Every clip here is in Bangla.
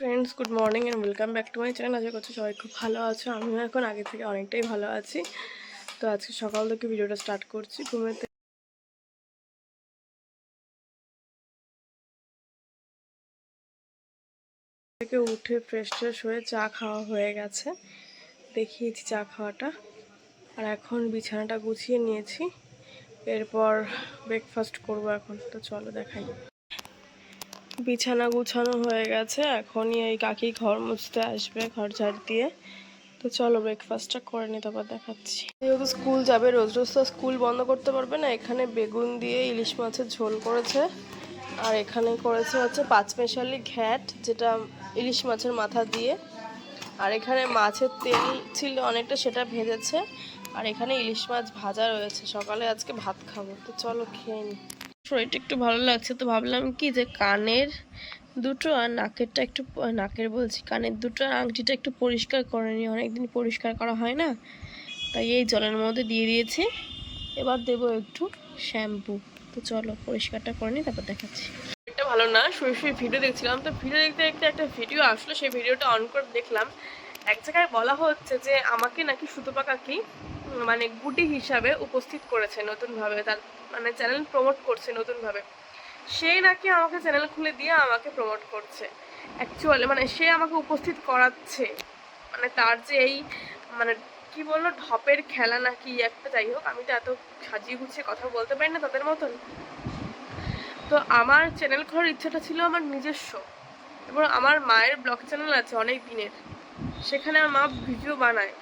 Friends good morning and welcome back to my channel আশা করছি সবাই খুব ভালো আছো। আমিও এখন আগে থেকে অনেকটাই ভালো আছি। তো আজকে সকাল থেকে ভিডিওটা স্টার্ট করছি। ঘুমেতে থেকে উঠে ফ্রেশ ট্রেশ হয়ে চা খাওয়া হয়ে গেছে। দেখিয়েছি চা খাওয়াটা। আর এখন বিছানাটা গুছিয়ে নিয়েছি। এরপর ব্রেকফাস্ট করব এখন। তো চলো দেখাই। বিছানা গুছানো হয়ে গেছে, এখনই এই কাকি ঘর মুছতে আসবে, ঘর ঝাড় দিয়ে। তো চলো ব্রেকফাস্টটা করে নি, তারপর দেখাচ্ছি। যেহেতু স্কুল যাবে, রোজ রোজ তো স্কুল বন্ধ করতে পারবে না, এখানে বেগুন দিয়ে ইলিশ মাছের ঝোল করেছে। আর এখানে করেছে হচ্ছে পাঁচমেশালি ঘ্যাট, যেটা ইলিশ মাছের মাথা দিয়ে। আর এখানে মাছের তেল ছিল অনেকটা, সেটা ভেজেছে। আর এখানে ইলিশ মাছ ভাজা রয়েছে, সকালে আজকে ভাত খাব, তো চলো খেয়ে নিই শরীরটা একটু ভালো লাগছে। তো ভাবলাম কি যে কানের দুটো আর নাকেরটা একটু নাকের বলছি কানের দুটো আর আংটিটা একটু পরিষ্কার করে নিই। অনেকদিন পরিষ্কার করা হয় না তাই এই জলের মধ্যে দিয়ে দিয়েছি। এবার দেবো একটু শ্যাম্পু। তো চলো পরিষ্কারটা করে নিই তারপর দেখাচ্ছি। এটা ভালো না শুয়ে শুয়ে ভিডিও দেখছিলাম। তো ভিডিও দেখতে দেখতে একটা ভিডিও আসলো সেই ভিডিওটা অন করে দেখলাম। এক জায়গায় বলা হচ্ছে যে আমাকে নাকি সুতপা কাকি উম, মানে গুটি হিসাবে উপস্থিত করেছে নতুনভাবে, তার মানে চ্যানেল প্রমোট করছে নতুনভাবে। সে নাকি আমাকে চ্যানেল খুলে দিয়ে আমাকে প্রমোট করছে। অ্যাকচুয়ালি মানে সে আমাকে উপস্থিত করাচ্ছে। মানে তার যে এই মানে কি বলল, ঢপের খেলা নাকি একটা, যাই হোক, আমি তো এত সাজিয়ে গুছিয়ে কথা বলতে পারি না তাদের মতন। তো আমার চ্যানেল খোলার ইচ্ছাটা ছিল আমার নিজস্ব। এবং আমার মায়ের ব্লগ চ্যানেল আছে অনেক দিনের। সেখানে আমার মা ভিডিও বানায়।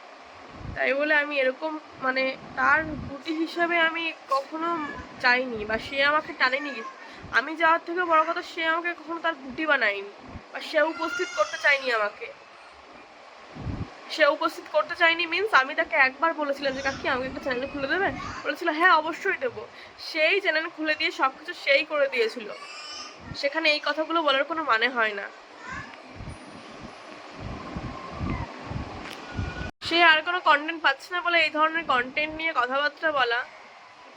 তাই বলে আমি এরকম মানে তার গুটি হিসাবে আমি কখনো চাইনি বা সে আমাকে টানেনি। আমি যাওয়ার থেকে বড় কথা, সে আমাকে কখনো তার গুটি বানায়নি বা সে উপস্থিত করতে চায়নি আমাকে। সে উপস্থিত করতে চায়নি মিন্স আমি তাকে একবার বলেছিলাম যে, কাকি, আমাকে একটা চ্যানেল খুলে দেবে? বলেছিল হ্যাঁ অবশ্যই দেবো। সেই চ্যানেল খুলে দিয়ে সব কিছু সেই করে দিয়েছিল। সেখানে এই কথাগুলো বলার কোনো মানে হয় না। সে আর কোনো কন্টেন্ট পাচ্ছে না বলে এই ধরনের কন্টেন্ট নিয়ে কথাবার্তা বলা,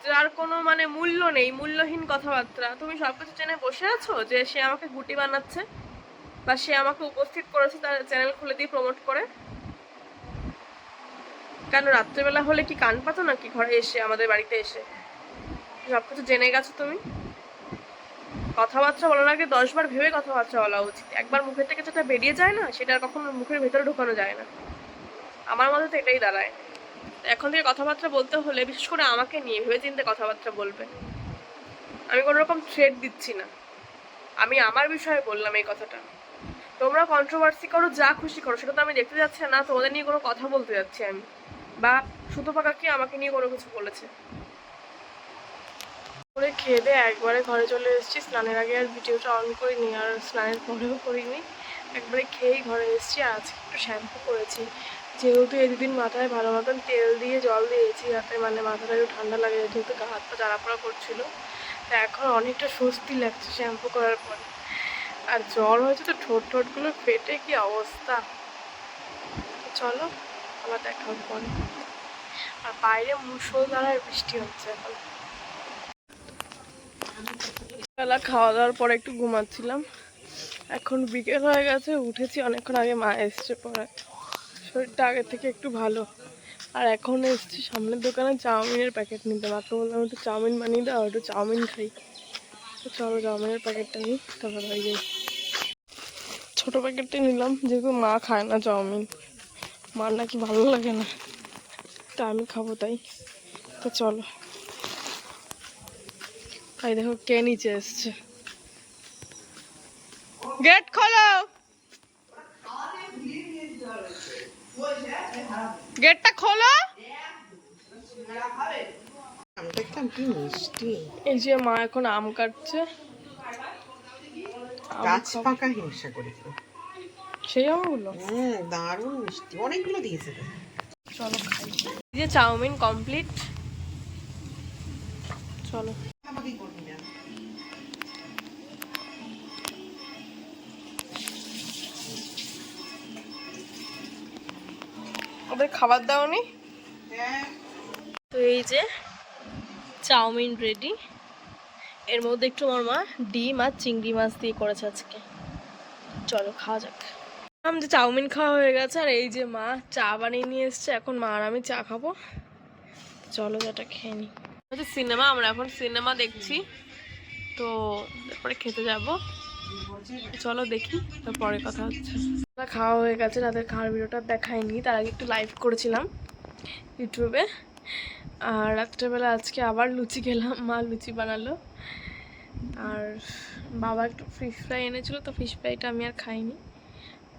যার কোনো মানে মূল্য নেই, মূল্যহীন কথাবার্তা। তুমি সব কিছু জেনে বসে আছো যে সে আমাকে গুটি বানাচ্ছে বা সে আমাকে উপস্থিত করেছে তার চ্যানেল খুলে দিয়ে প্রমোট করে? কেন রাত্রেবেলা হলে কি কান পাতো নাকি ঘরে এসে, আমাদের বাড়িতে এসে? সব কিছু জেনে গেছো তুমি? কথাবার্তা বলার আগে দশবার ভেবে কথাবার্তা বলা উচিত। একবার মুখের থেকে যেটা বেরিয়ে যায় না, সেটা কখনো মুখের ভেতরে ঢোকানো যায় না। আমার মধ্যে তো এটাই দাঁড়ায়। এখন থেকে কথাবার্তা বলতে হলে বিশেষ করে আমাকে নিয়ে ভেবে চিন্তে কথাবার্তা বলবে। আমি কোনো রকম থ্রেড দিচ্ছি না। আমি আমার বিষয়ে বললাম এই কথাটা। তোমরা কন্ট্রোভার্সি করো, যা খুশি করো, সেটা তো আমি দেখতে যাচ্ছি না, তোমাদের নিয়ে কোনো কথা বলতে যাচ্ছি আমি। বা সুতপা কাকি আমাকে নিয়ে কোনো কিছু বলেছে? করে খেয়ে দিয়ে একবারে ঘরে চলে এসেছি। স্নানের আগে আর ভিডিওটা অন করিনি, আর স্নানের পরেও করিনি। একবারে খেয়েই ঘরে এসেছি, আর আজকে একটু শ্যাম্পু করেছি। যেহেতু এই দুদিন মাথায় ভালো মতন তেল দিয়ে জল দিয়েছি যাতে মানে মাথাটা একটু ঠান্ডা লাগে, যেহেতু গা হাত পা জ্বালা পড়া করছিল, তা এখন অনেকটা স্বস্তি লাগছে শ্যাম্পু করার পরে। আর জ্বর হয়েছে তো ঠোঁট ঠোঁটগুলো ফেটে, কি অবস্থা? চলো, আবার দেখা হবে পরে। আর বাইরে মুসলধারায় বৃষ্টি হচ্ছে এখন। বেলা খাওয়া দাওয়ার পরে একটু ঘুমাচ্ছিলাম। এখন বিকেল হয়ে গেছে, উঠেছি, অনেকক্ষণ আগে মা এসছে পরে শরীরটা আগে থেকে একটু ভালো। আর এখন এসছি সামনের দোকানে চাউমিনের প্যাকেট নিতে। মাত্র বললাম, একটু চাউমিন বানিয়ে দাও, একটু চাউমিন খাই। তো চলো চাউমিনের প্যাকেটটা নিই, তারপর হয়ে যাই। ছোটো প্যাকেটটাই নিলাম, যেহেতু মা খায় না চাউমিন। মার নাকি ভালো লাগে না। তা আমি খাব তাই। তো চলো। তাই দেখো কে নিচে এসছে। গেট খোলো! গেটটা খোলো। এই যে মা এখন আম কাটছে। গাছ পাকা হিংসা করেছে সেই আমগুলো? হ্যাঁ দারুণ মিষ্টি। অনেকগুলো দিয়েছে চলো যে চাউমিন কমপ্লিট। চলো। ওদের খাবার দাওনি তো এই যে চাউমিন রেডি এর মধ্যে একটু আমার মা ডিম আর চিংড়ি মাছ দিয়ে করেছে আজকে। চলো খাওয়া যাক। আমি যে চাউমিন খাওয়া হয়ে গেছে আর এই যে মা চা বানিয়ে নিয়ে এসছে, এখন মা আর আমি চা খাব। চলো যেটা খেয়ে নিই সিনেমা, আমরা এখন সিনেমা দেখছি। তো তারপরে খেতে যাব। চলো দেখি পরে কথা হচ্ছে। খাওয়া হয়ে গেছে রাতের খাওয়ার ভিডিওটা দেখায়নি, তার আগে একটু লাইভ করেছিলাম ইউটিউবে আর রাত্রেবেলা আজকে আবার লুচি খেলাম, মা লুচি বানালো। আর বাবা একটু ফিশ ফ্রাই এনেছিল, তো ফিশ ফ্রাইটা আমি আর খাইনি।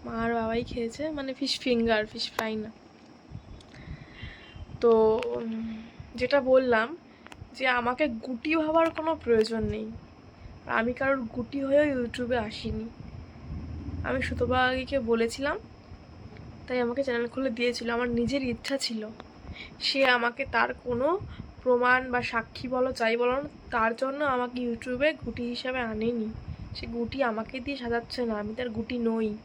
মা আর বাবাই খেয়েছে মানে ফিশ ফিঙ্গার ফিশ ফ্রাই না। তো যেটা বললাম যে আমাকে গুটি ভাবার কোনো প্রয়োজন নেই। আমি কারোর গুটি হয়েও ইউটিউবে আসিনি। আমি সুতোবাগিকে বলেছিলাম, তাই আমাকে চ্যানেল খুলে দিয়েছিল। আমার নিজের ইচ্ছা ছিল। সে আমাকে তার কোনো প্রমাণ বা সাক্ষী বলো যাই বলো তার জন্য আমাকে ইউটিউবে গুটি হিসাবে আনেনি। সে গুটি আমাকে দিয়ে সাজাচ্ছে না, আমি তার গুটি নই।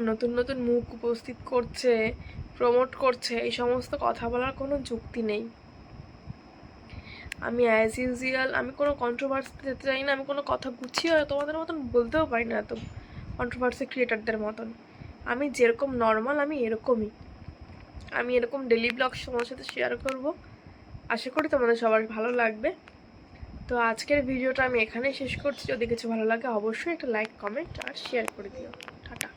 নতুন নতুন মুখ উপস্থিত করছে প্রমোট করছে, এই সমস্ত কথা বলার কোনো যুক্তি নেই। আমি অ্যাজ ইউজুয়াল আমি কোনো কন্ট্রোভার্সিতে যেতে চাই না, আমি কোনো কথা গুছিয়ে তোমাদের মতন বলতেও পারি না এত কন্ট্রোভার্সি ক্রিয়েটারদের মতন। আমি যেরকম নর্মাল আমি এরকমই। আমি এরকম ডেলি ব্লগ তোমাদের সাথে শেয়ার করব। আশা করি তোমাদের সবার ভালো লাগবে। তো আজকের ভিডিওটা আমি এখানেই শেষ করছি। যদি কিছু ভালো লাগে অবশ্যই একটা লাইক কমেন্ট আর শেয়ার করে দিও। টাটা।